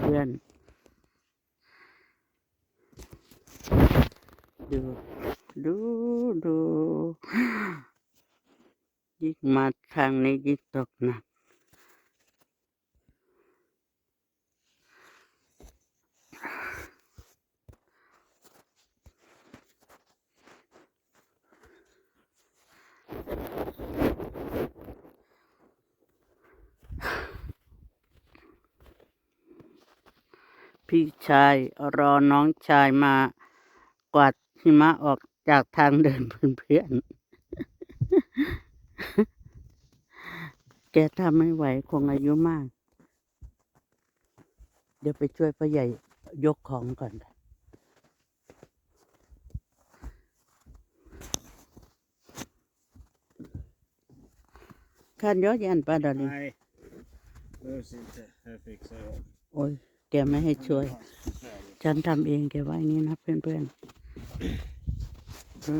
เพื่อนดูดูดูยิ่งมาทางนี้ยิ่งตกหนัก พี่ชายรอน้องชายมากวาดหิมะออกจากทางเดินเพื่อนๆ แกทำไม่ไหวคงอายุมาก เดี๋ยวไปช่วยพ่อใหญ่ยกของก่อน Kan jag hjälpa dig? Nej, behövs inte. Jag fixar det. โอ้ย แกไม่ให้ช่วย ฉันทำเองแกว่าอย่างนี้นะเพื่อนๆ